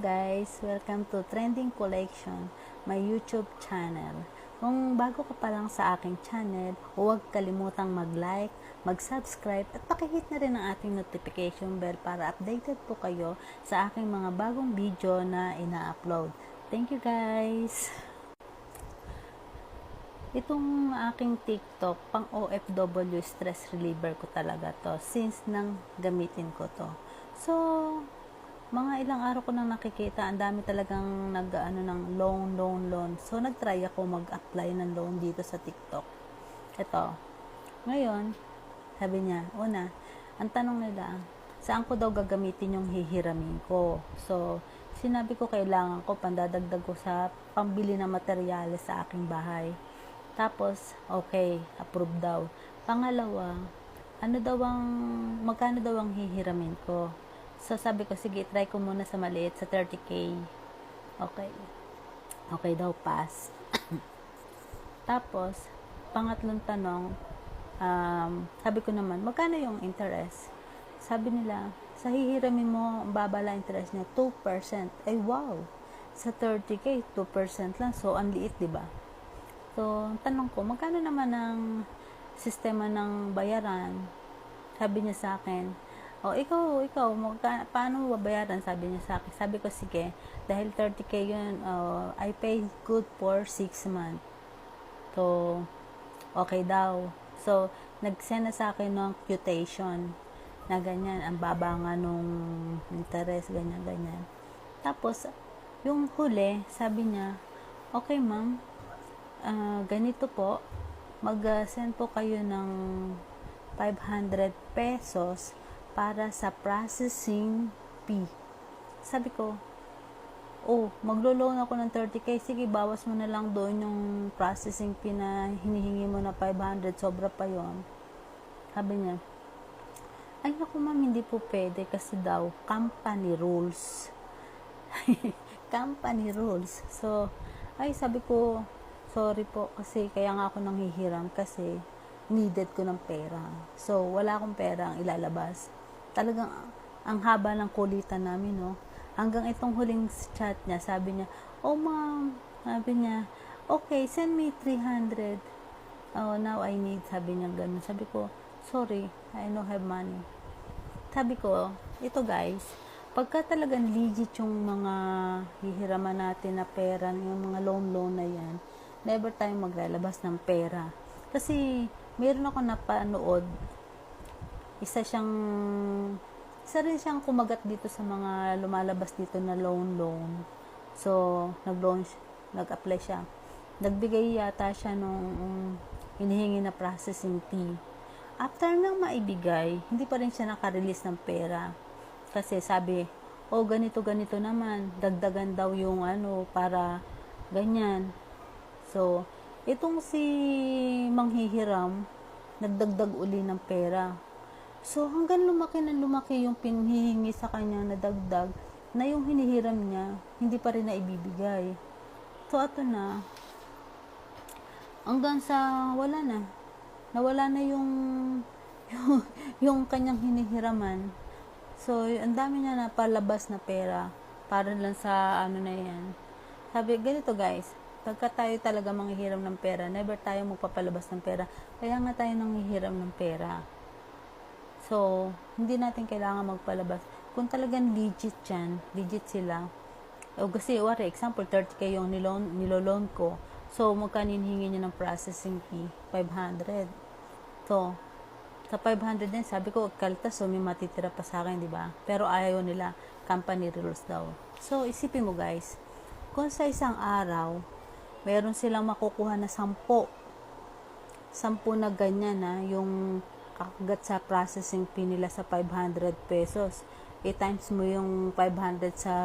guys! Welcome to Trending Collection, my YouTube channel. Kung bago ka pa lang sa aking channel, huwag kalimutang mag-like, mag-subscribe at pakihit na rin ang ating notification bell para updated po kayo sa aking mga bagong video na ina-upload. Thank you guys! Itong aking TikTok, pang OFW stress reliever ko talaga to since nang gamitin ko to. So, mga ilang araw ko nang nakikita, ang dami talagang nag ano ng loan, loan, loan. So nagtry ako mag-apply ng loan dito sa TikTok. Ito. Ngayon, sabi niya, una, ang tanong nila, saan ko daw gagamitin yung hihiramin ko? So, sinabi ko kailangan ko pandadagdag ko sa pambili ng materyales sa aking bahay. Tapos, okay, approve daw. Pangalawa, ano daw ang, magkano daw ang hihiramin ko? So, sabi ko, sige, try ko muna sa maliit, sa 30K. Okay. Okay daw, pass. Tapos, pangatlong tanong, um, sabi ko naman, magkano yung interest? Sabi nila, sa hihiramin mo, ang baba lang interest niya, 2%. Ay, wow! Sa 30K, 2% lang. So, ang liit, di ba? So, tanong ko, magkano naman ang sistema ng bayaran? Sabi niya sa akin, oh, ikaw, ikaw, magka, paano babayaran? Sabi niya sa akin. Sabi ko, sige, dahil 30k yun, uh, I pay good for 6 months. So, okay daw. So, nag-send na sa akin ng quotation na ganyan, ang baba nga nung interest, ganyan, ganyan. Tapos, yung huli, sabi niya, okay ma'am, uh, ganito po, mag-send po kayo ng 500 pesos para sa processing fee. Sabi ko, oh, maglo-loan ako ng 30k, sige, bawas mo na lang doon yung processing fee na hinihingi mo na 500, sobra pa yon Sabi niya, ay naku ma'am, hindi po pwede kasi daw, company rules. company rules. So, ay sabi ko, sorry po kasi kaya nga ako nanghihiram kasi needed ko ng pera. So, wala akong pera ang ilalabas talagang ang haba ng kulitan namin, no? Hanggang itong huling chat niya, sabi niya, oh ma'am, sabi niya, okay, send me 300. Oh, now I need, sabi niya ganun. Sabi ko, sorry, I don't have money. Sabi ko, ito guys, pagka talagang legit yung mga hihiraman natin na pera, yung mga loan-loan na yan, never tayong maglalabas ng pera. Kasi, meron ako napanood isa siyang isa rin siyang kumagat dito sa mga lumalabas dito na loan loan. So, nag-loan nag-apply siya. Nagbigay yata siya nung um, hinihingi na processing fee. After nang maibigay, hindi pa rin siya nakarelease ng pera. Kasi sabi, oh ganito ganito naman, dagdagan daw yung ano para ganyan. So, itong si manghihiram, nagdagdag uli ng pera So, hanggang lumaki na lumaki yung pinihingi sa kanya na dagdag, na yung hinihiram niya, hindi pa rin na ibibigay. So, ato na, hanggang sa wala na. Nawala na yung, yung, yung kanyang hinihiraman. So, ang dami niya na palabas na pera para lang sa ano na yan. Sabi, ganito guys, pagka tayo talaga manghihiram ng pera, never tayo magpapalabas ng pera. Kaya nga tayo nanghihiram ng pera So, hindi natin kailangan magpalabas. Kung talagang legit yan, legit sila, o kasi, wari, example, 30k yung nilon, niloloan ko. So, magkano hingi niya ng processing fee? 500. So, sa 500 din, sabi ko, kaltas, so may matitira pa sa akin, di ba? Pero ayaw nila, company rules daw. So, isipin mo guys, kung sa isang araw, meron silang makukuha na 10 10 na ganyan na yung kakagat sa processing fee nila sa 500 pesos. I-times mo yung 500 sa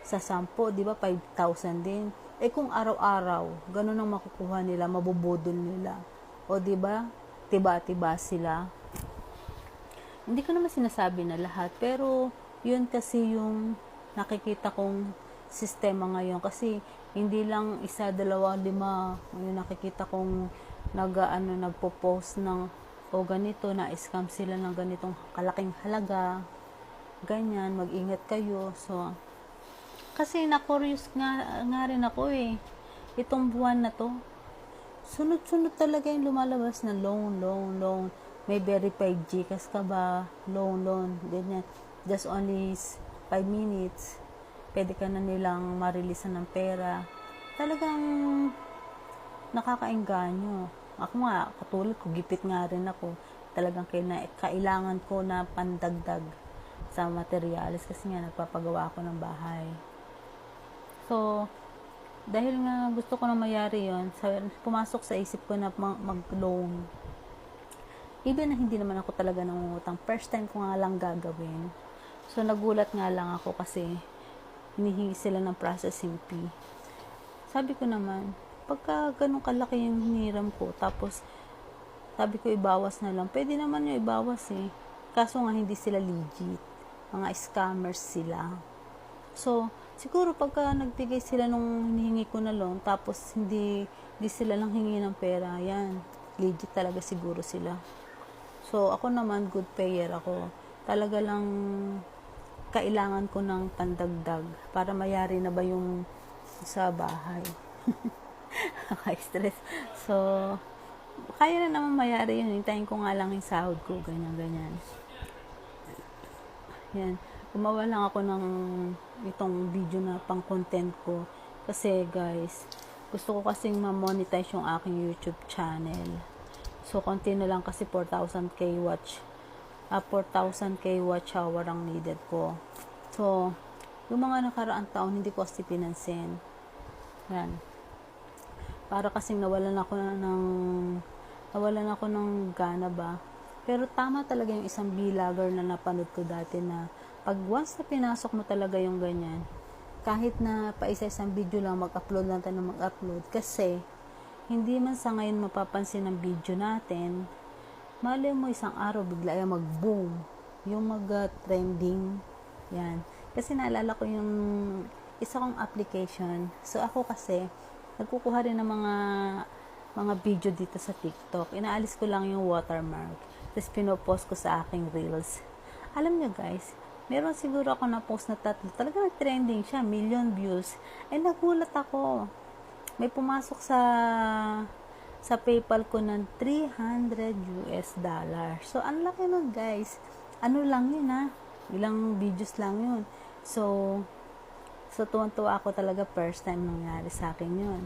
sa 10, di ba? 5,000 din. Eh kung araw-araw, ganun ang makukuha nila, mabubudol nila. O di ba? Tiba-tiba sila. Hindi ko naman sinasabi na lahat, pero yun kasi yung nakikita kong sistema ngayon kasi hindi lang isa, dalawa, lima yung nakikita kong nag ano nagpo-post ng o ganito na scam sila ng ganitong kalaking halaga ganyan mag-ingat kayo so Kasi na-curious nga, nga rin ako eh. Itong buwan na to. Sunod-sunod talaga yung lumalabas na loan, loan, loan. May verified Gcash ka ba? Loan, loan. Ganyan. Just only 5 minutes. Pwede ka na nilang marilisan ng pera. Talagang nakakaengganyo. Ako nga, katulad ko, gipit nga rin ako. Talagang kaila- kailangan ko na pandagdag sa materials kasi nga nagpapagawa ako ng bahay. So, dahil nga gusto ko na mayari yon pumasok sa isip ko na ma- mag-loan. Even na hindi naman ako talaga nangungutang. First time ko nga lang gagawin. So, nagulat nga lang ako kasi hinihingi sila ng processing fee. Sabi ko naman, pagka ganun kalaki yung hiniram ko, tapos sabi ko ibawas na lang, pwede naman yung ibawas eh. Kaso nga hindi sila legit. Mga scammers sila. So, siguro pagka nagbigay sila nung hinihingi ko na loan, tapos hindi, hindi sila lang hingi ng pera, yan, legit talaga siguro sila. So, ako naman, good payer ako. Talaga lang, kailangan ko ng pandagdag para mayari na ba yung sa bahay. Nakaka-stress. So, kaya na naman mayari yun. Hintayin ko nga lang yung sahod ko. Ganyan, ganyan. Yan. Gumawa lang ako ng itong video na pang content ko. Kasi guys, gusto ko kasing ma-monetize yung aking YouTube channel. So, konti na lang kasi 4,000k watch. Uh, 4,000k watch hour ang needed ko. So, yung mga nakaraang taon, hindi ko kasi pinansin. Yan. Para kasing nawalan ako ng nawalan ako ng gana ba. Pero tama talaga yung isang vlogger na napanood ko dati na pag once na pinasok mo talaga yung ganyan, kahit na pa isa-isang video lang, mag-upload lang tayo mag-upload. Kasi, hindi man sa ngayon mapapansin ng video natin, mali mo isang araw, bigla yung mag-boom. Yung mag-trending. Yan. Kasi naalala ko yung isa kong application. So, ako kasi, nagkukuha rin ng mga mga video dito sa TikTok. Inaalis ko lang yung watermark. Tapos pinopost ko sa aking reels. Alam nyo guys, meron siguro ako na post na tatlo. Talaga nag-trending siya. Million views. Ay nagulat ako. May pumasok sa sa PayPal ko ng 300 US dollar. So, ang laki nun guys. Ano lang yun ha? Ilang videos lang yun. So, so tuwan-tuwa ako talaga first time nangyari sa akin yun.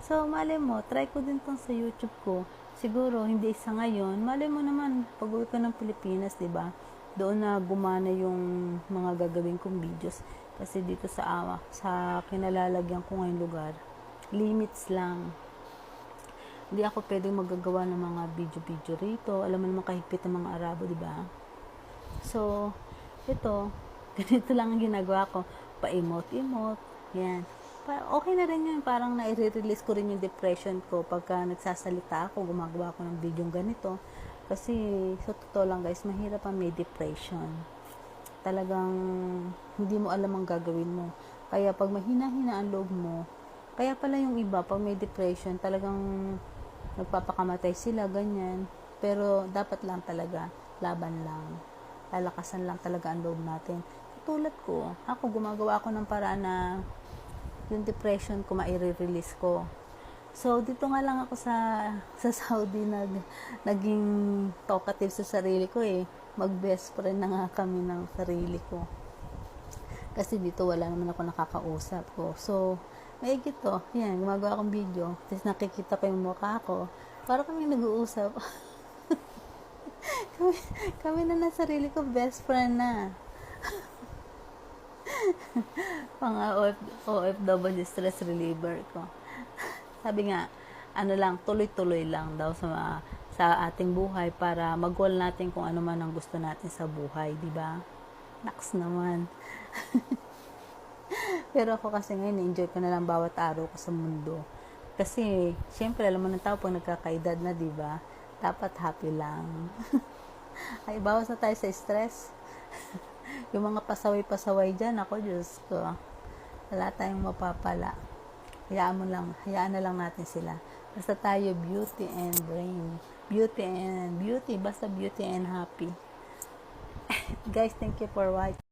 So, mali mo, try ko din tong sa YouTube ko. Siguro, hindi sa ngayon. Mali mo naman, pag uwi ko ng Pilipinas, di ba Doon na gumana yung mga gagawin kong videos. Kasi dito sa awa, sa kinalalagyan ko ngayong lugar, limits lang. Hindi ako pwedeng magagawa ng mga video-video rito. Alam mo naman kahigpit ng mga Arabo, di ba? So, ito, ganito lang ang ginagawa ko. Pa-emote-emote. Yan pa, okay na rin yun. Parang na-release ko rin yung depression ko pagka nagsasalita ako, gumagawa ako ng video ganito. Kasi, sa totoo lang guys, mahirap ang may depression. Talagang, hindi mo alam ang gagawin mo. Kaya, pag mahina-hina ang loob mo, kaya pala yung iba, pag may depression, talagang nagpapakamatay sila, ganyan. Pero, dapat lang talaga, laban lang. Lalakasan lang talaga ang loob natin. Tulad ko, ako gumagawa ako ng paraan na yung depression ko maire-release ko. So, dito nga lang ako sa, sa Saudi nag, naging talkative sa sarili ko eh. Mag-best friend na nga kami ng sarili ko. Kasi dito wala naman ako nakakausap ko. So, maigit to. Yan, gumagawa akong video. Tapos nakikita ko yung mukha ko. Para kami nag-uusap. kami, kami na na sarili ko, best friend na. mga OF, OFW stress reliever ko. Sabi nga, ano lang, tuloy-tuloy lang daw sa sa ating buhay para mag-goal natin kung ano man ang gusto natin sa buhay, di ba? Naks naman. Pero ako kasi ngayon, enjoy ko na lang bawat araw ko sa mundo. Kasi, syempre, alam mo ng tao, pag nagkakaedad na, di ba? Dapat happy lang. Ay, bawas na tayo sa stress. yung mga pasaway-pasaway dyan, ako, Diyos ko, wala tayong mapapala. Hayaan mo lang, hayaan na lang natin sila. Basta tayo beauty and brain. Beauty and beauty, basta beauty and happy. Guys, thank you for watching.